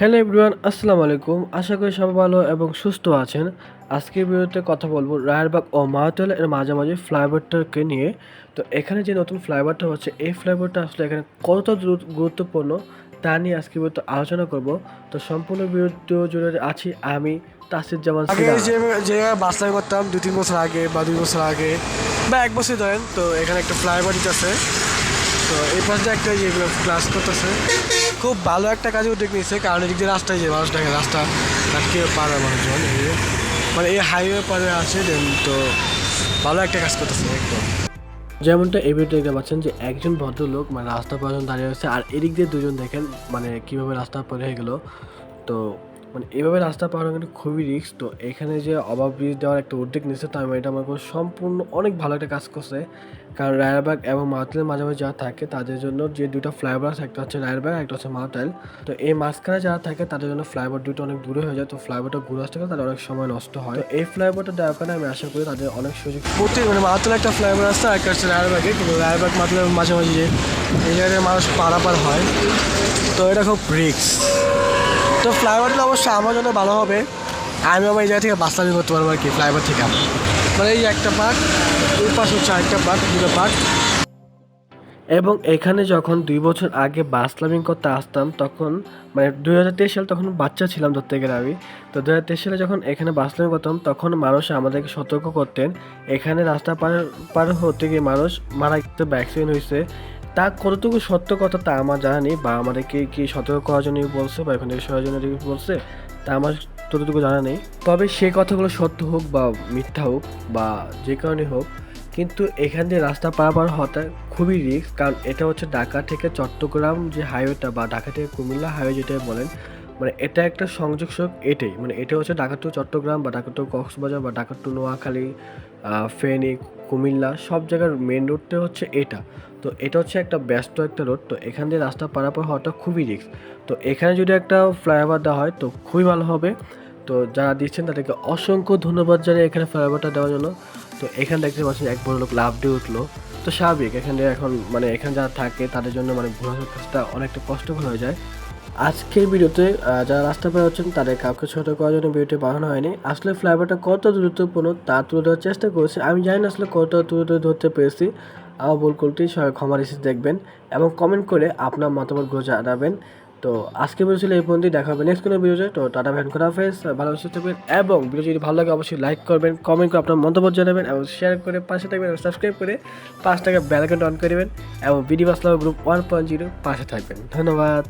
Hello everyone আসসালামু আলাইকুম। আশা করি সবাই ভালো এবং সুস্থ আছেন। আজকের ভিডিওতে কথা বলব রায়েরবাগ ও মাহতল এর মাঝামাঝি ফ্লাইওভারটাকে নিয়ে। তো এখানে যে নতুন ফ্লাইওভারটা হচ্ছে এই ফ্লাইওভারটা আসলে এখানে কতটা গুরুত্বপূর্ণ তা নিয়ে আজকে ভিডিওতে আলোচনা করব। তো সম্পূর্ণ ভিডিও জুড়ে আছি আমি তাসির জামান আগে যে যে বাসলাম করতাম দু তিন বছর আগে বা দুই বছর আগে বা এক বছর ধরেন তো এখানে একটা ফ্লাইওভার আছে তো এই একটা যেগুলো ক্লাস করতেছে, খুব ভালো একটা কাজে উদ্যোগ নিয়েছে, কারণ এদিক দিয়ে রাস্তায় যে মানুষ দেখে রাস্তা আটকে পার মানুষজন মানে এই হাইওয়ে পারে আছে তো ভালো একটা কাজ করতেছে একদম। যেমনটা এই ভিডিও দেখতে পাচ্ছেন যে একজন ভদ্রলোক মানে রাস্তা পর্যন্ত দাঁড়িয়ে আছে, আর এদিক দিয়ে দুজন দেখেন মানে কীভাবে রাস্তা পার হয়ে গেল। তো মানে এভাবে রাস্তা পার হওয়া কিন্তু খুবই রিস্ক তো এখানে যে অভাব ব্রিজ দেওয়ার একটা উদ্যোগ নিচ্ছে তার মানে এটা আমার সম্পূর্ণ অনেক ভালো একটা কাজ করছে। কারণ রায়ারবাগ এবং মাহতালের মাঝামাঝি যারা থাকে, তাদের জন্য যে দুটো ফ্লাইওভার আছে, একটা হচ্ছে রায়ারবাগ একটা হচ্ছে মাহতাল তো এই মাঝখানে যারা থাকে, তাদের জন্য ফ্লাইওভার দুটো অনেক দূরে হয়ে যায়। তো ফ্লাইওভারটা ঘুরে আসতে গেলে তাদের অনেক সময় নষ্ট হয়। তো এই ফ্লাইওভারটা দেওয়ার কারণে আমি আশা করি তাদের অনেক সুযোগ প্রতি মানে মাতুলে একটা ফ্লাইওভার আছে একটা হচ্ছে রায়বাগে কিন্তু রায়বাগ মাতুলের মাঝামাঝি যে এই জায়গায় মানুষ পারাপার হয়। তো এটা খুব রিক্স তো ফ্লাইওভারটা অবশ্যই আমার জন্য ভালো হবে। আমি আমার এই জায়গা থেকে বাস বাসলামি করতে পারব আর কি, ফ্লাইওভার থেকে। মানে এই একটা পার্ক ওই পাশে হচ্ছে আরেকটা পার্ক দুটো পার্ক এবং এখানে যখন দুই বছর আগে বাস লাভিং করতে আসতাম, তখন মানে দুই হাজার তেইশ সাল তখন বাচ্চা ছিলাম ধরতে গেলে আমি। তো দু হাজার তেইশ সালে যখন এখানে বাস লাভিং করতাম, তখন মানুষ আমাদেরকে সতর্ক করতেন। এখানে রাস্তা পার পার হতে গিয়ে মানুষ মারা গেছে অ্যাক্সিডেন্ট হয়েছে। তা কতটুকু সত্য কথা তা আমার জানা নেই বা আমাদেরকে কি সতর্ক করার জন্য বলছে বা এখানে সরার জন্য বলছে, তা আমার ততটুকু জানা নেই। তবে সে কথাগুলো সত্য হোক বা মিথ্যা হোক বা যে কারণে হোক, কিন্তু এখান দিয়ে রাস্তা পারাপার হওয়াটা খুবই রিস্ক কারণ এটা হচ্ছে ঢাকা থেকে চট্টগ্রাম যে হাইওয়েটা বা ঢাকা থেকে কুমিল্লা হাইওয়ে যেটা বলেন মানে এটা একটা সংযোগ সড়ক এটাই। মানে এটা হচ্ছে ঢাকা চট্টগ্রাম বা ঢাকা কক্সবাজার বা ঢাকা টু নোয়াখালী ফেনী, কুমিল্লা সব জায়গার মেন রোডটা হচ্ছে এটা। তো এটা হচ্ছে একটা ব্যস্ত একটা রোড তো এখান দিয়ে রাস্তা পারাপার হওয়াটা খুবই রিস্ক তো এখানে যদি একটা ফ্লাইওভার দেওয়া হয়, তো খুবই ভালো হবে। তো যারা দিচ্ছেন তাদেরকে অসংখ্য ধন্যবাদ জানাই এখানে ফ্লাইওভারটা দেওয়ার জন্য। তো এখানে দেখতে পাচ্ছেন এক বড় লোক লাভ দিয়ে উঠল। তো স্বাভাবিক, এখানে এখন মানে এখানে যারা থাকে তাদের জন্য মানে ঘোরানোর কাজটা অনেকটা কষ্টকর হয়ে যায়। আজকের ভিডিওতে যারা রাস্তা পার হচ্ছেন তাদের কাউকে ছোট করার জন্য ভিডিওটি বানানো হয়নি। আসলে ফ্লাইওভারটা কত গুরুত্বপূর্ণ তা তুলে ধরার চেষ্টা করেছি। আমি জানি না আসলে কত তুলে ধরতে পেরেছি। আমার ভুল করতে সবাই ক্ষমা রিসিভ দেখবেন এবং কমেন্ট করে আপনার মতামত মতামতগুলো জানাবেন। তো আজকে ভিডিও ছিল এই পর্যন্তই, দেখা হবে নেক্সট কোনো ভিডিওতে তো। টাটা ভ্যান করা ফেস ভালো থাকবেন এবং ভিডিও যদি ভালো লাগে, অবশ্যই লাইক করবেন কমেন্ট করে আপনার মন্তব্য জানাবেন এবং শেয়ার করে পাশে থাকবেন এবং সাবস্ক্রাইব করে পাঁচ টাকা বেল আইকনটা অন করে দেবেন এবং বিডি বাসলাম গ্রুপ ওয়ান পয়েন্ট জিরো পাশে থাকবেন। ধন্যবাদ।